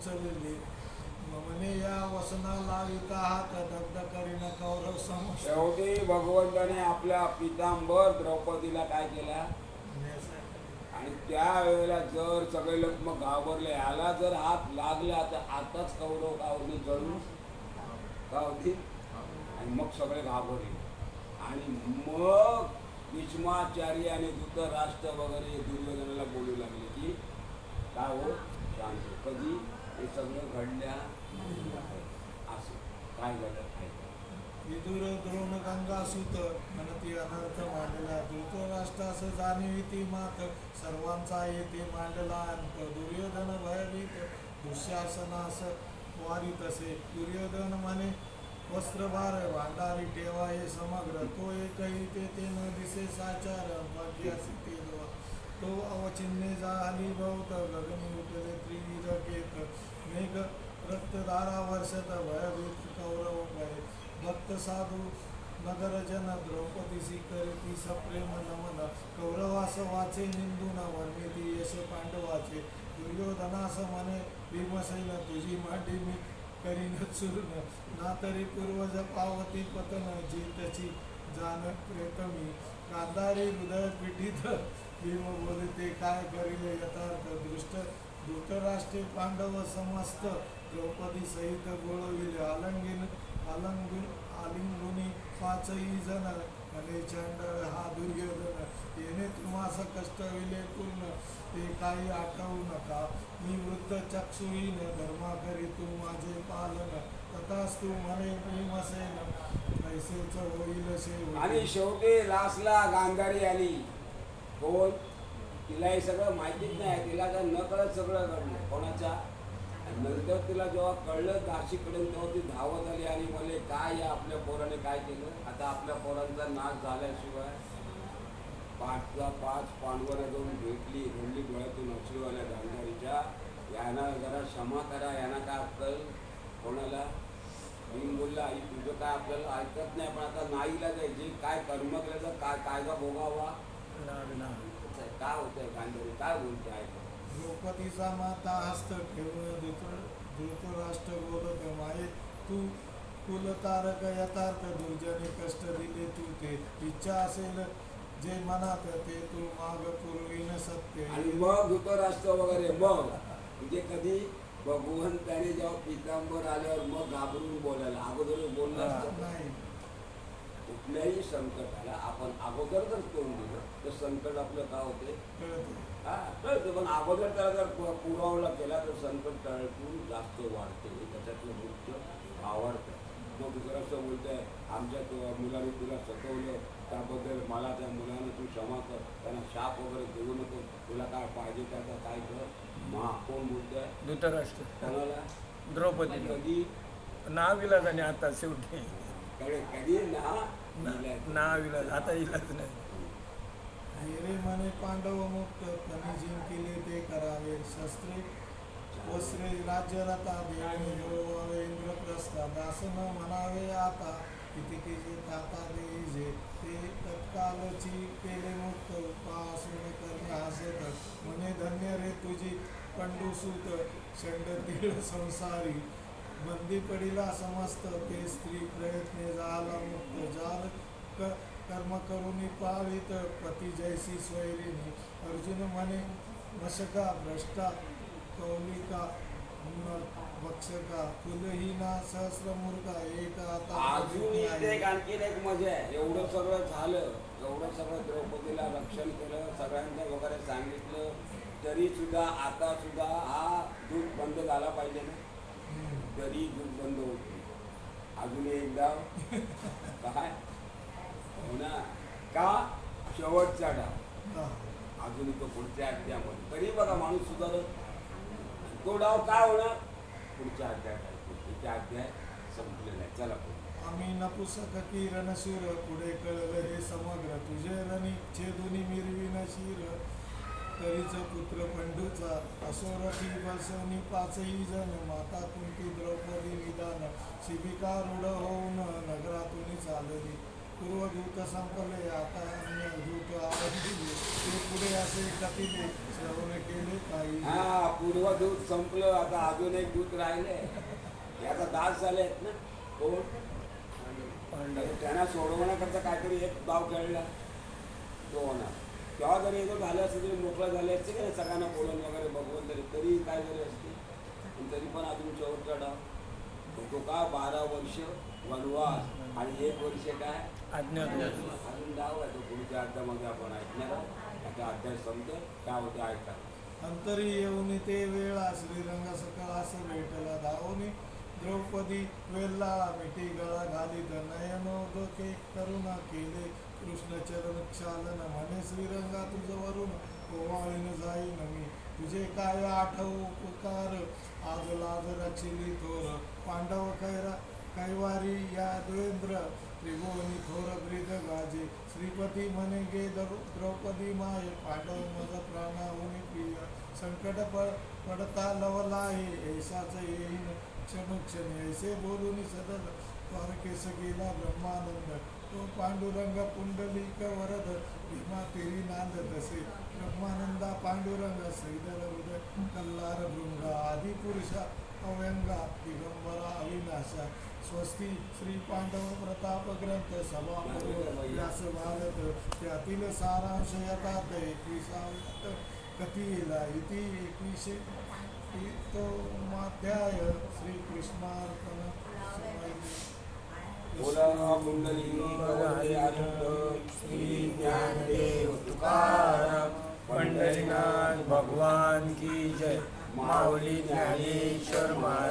उचलली. म्हणे या वसनाला लाविता हात दग्ध करीन कौरव समोर शेवटी भगवंताने आपल्या पितांबर द्रौपदीला काय केला? आणि त्यावेळेला जर सगळे लोक मग घाबरले याला जर हात लागला तर आताच कौरव कावली जळून गावती आणि मग सगळे घाबरले. आणि मग भीष्माचार्य आणि धृतराष्ट्र वगैरे दुर्योधनाला बोलू लागले की काय हो शांत हो. कधी हे सगळं घडल्या असं काय घडलं काय विदुर द्रोण गंगा सुत म्हणती अनर्थ मांडला धृतराष्ट्रास जाणीविती मात. सर्वांचा येथे मांडला अंत दुर्योधन भयभीत. दुःशासनास वारी तसे दुर्योधन म्हणे वस्त्रभार भांडारी ठेवा हे समग्र. तो एकही ते न दिसे साचार. भाग्यासी ते तो अवचिन्ने झाली बहुत गगनी उठले त्रिविध केत। मेघ रक्तधारा वर्षत भयभीत कौरव भय। भक्त साधू नगर जन द्रौपदीसी करती सप्रेम नमन। कौरवास वाचे निंदून वर्णिती यश पांडवाचे। दुर्योधनास मने भीमसैन तुझी मांडी मी करीन चूर्ण। ना तरी पूर्वज पावती पतन जीतची जाण प्रेतमी कांदारी हृदय पिठीत भीम ते काय करिले यथार्थ दृष्ट? धृतराष्ट्रे पांडव समस्त द्रौपदी सहित गोळविले आलंगीन आलंगून आलिंगुनी पाचही जण. आणि चांडळ हा दुर्योधन. येणे तुम्हास कष्ट विले पूर्ण ते काही आठवू नका. मी वृद्ध चक्षुहीन. धर्मा करी तू माझे पालन. तथाच तू म्हणे भीमसेन कैसेच होईल शेव आणि शेवटी लासला गांधारी आली. कोण तिला हे सगळं माहितीच नाही. तिला काय न कळत सगळं घडलं कोणाच्या? नंतर तिला जेव्हा कळलं नाशिकपर्यंत तेव्हा ती धावत आली आणि मला काय या आपल्या पोराने काय केलं? आता आपल्या पोरांचा नाश झाल्याशिवाय पाचला पाच पांडवला जाऊन भेटली. घडली डोळ्यातून अश्रूवाल्या गांधारीच्या. यांना जरा क्षमा करा. यांना काय अक्कल? कोणाला? मी बोलला आई तुझं काय आपल्याला ऐकत नाही पण आता नाईला जाय जे काय कर्म केलं तर काय कायदा भोगावा? काय होतंय गांधारी काय बोलते ऐक द्रौपदीचा माता हस्त ठेवून धृत धृतराष्ट्र बोलत माये तू कुलतारक यथार्थ दुर्जने कष्ट दिले तू ते. इच्छा असेल जे मनात ते तू माग पूर्वीन सत्य. आणि मग धृतराष्ट्र वगैरे मग. म्हणजे कधी भगवंताने जेव्हा पितांबर आल्यावर मग घाबरून बोलायला. अगोदर बोललं असतं. नाही. कुठल्याही संकटाला आपण अगोदर जर तोंड दिलं तर संकट आपलं काय होते हा कळतं. पण अगोदर त्याला जर पुरावला केला तर संकट टळतून जास्त वाढते. त्याच्यातलं मुख्य आवडतं. मग दुसरं असं बोलतंय आमच्या तु- मुलाने तुला सतवलं त्याबद्दल मला त्या मुलाने तू क्षमा कर त्यांना शाप वगैरे देऊ नको तुला काय पाहिजे त्याचा काय कर. मा कोण बोलतोय? धृतराष्ट्र. कोणाला? द्रौपदी कधी? नाव आणि आता शेवटी. नाव इलाज आता इलाज नाही. हिरे म्हणे पांडव मुक्त त्यांनी जिंकिले ते करावे. शस्त्रे वस्त्रे राज्यरता देणे. मिळवावे इंद्रप्रस्थ दासन म्हणावे आता. किती ताता देईजे ते तत्कालची केले मुक्त उपासून करणे हसत म्हणे धन्य रे तुझी पंडुसूत षंडतील संसारी. बंदी पडिला समस्त ते स्त्री प्रयत्ने झाला मुक्त जाल क कर्म करुनी पावित पती जैसी स्वैरिणी। अर्जुन म्हणे मशका भ्रष्टा कौलिका न भक्षका कुलहीना सहस्रमूर्खा एक आता अजून एक आणखीन एक मजा आहे. एवढं सगळं झालं एवढं सगळं द्रौपदीला रक्षण केलं सगळ्यांचं वगैरे सांगितलं तरी सुद्धा आता सुद्धा हा दूध बंद झाला पाहिजे ना. तरी दूध बंद होत. नाही. अजून एकदा काय हो ना? का? शेवटचा डाव. अजून तो पुढच्या अध्यायामध्ये. तरी बघा माणूस सुधारत तो डाव काय होणार? पुढच्या अध्यायात. पुढच्या अध्याय संपलेला आहे. चला आम्ही नपुसक रणशूर पुढे कळलं हे समग्र. तुझे रणी छेदुनी मिरविन शिर. तरीच पुत्र पंडूचा असोरथी बसवनी पाचही जण माता कुंती द्रौपदी निदान शिबिका रूढ होऊन नगरातून चालली. पूर्वदूत संपले आता अन्य दूत आरंभिले. ते पुढे असे कथिले श्रवण केले काही. हा पूर्वदूत संपलं आता अजून एक दूत राहिले. हे आता दास झाले आहेत ना? कोण? पांडव. त्यांना सोडवण्याकरता काहीतरी एक डाव खेळला. तो होणार. तेव्हा जरी एकदम झालं असतं तरी मोकळं झाले असते की नाही सगळ्यांना बोलून वगैरे बघून तरी तरी काय झाले असते? पण तरी पण अजून शेवटचा डाव. तो का बारा वर्ष वनवास आणि एक वर्ष काय? अजून डाव आहे. तो पुढच्या अध्यामध्ये आपण ऐकणार आहोत. आता अध्याय संपतो काय होते ऐका. अंतरी येऊन ते वेळा श्रीरंग सकळास भेटला धावून. द्रौपदी वेल्ला मिठी गळा घालीत नयनोदके करुणा केले. कृष्ण चरण क्षालन म्हणे श्रीरंगा तुझ वरून ओवाळीन जाईन मी. तुझे काय आठव उपकार आज लाज रचिली थोर. पांडव कैरा कैवारी या द्वेंद्र. त्रिभुवनी थोर ब्रीद गाजे. श्रीपती म्हणे गे द्रौपदी माय पांडव मज प्राणाहुनी प्रिय संकट पड पडता लवला हे ऐसाच येईन क्षण क्षण ऐसे बोलून सदल द्वारकेस गेला ब्रह्मानंद. तो पांडुरंग पुंडलिक वरद भीमा तेरी नांद तसे. ब्रह्मानंदा पांडुरंग श्रीधर उदय कल्लार भृंग आदिपुरुषा अव्यंगा दिगंबरा अविनाशा. स्वस्ती श्री पांडव प्रताप ग्रंथ सभा व्यास भारत. त्यातील सारांश यथार्थ एकविसाव्यात कथीला इति एकविशे तो माध्याय श्रीकृष्णार्पण बोला कुंडली कवळे आनंद श्री ज्ञानदेव तुकाराम पंढरीनाथ भगवान की जय। माऊली ज्ञानेश्वर महाराज।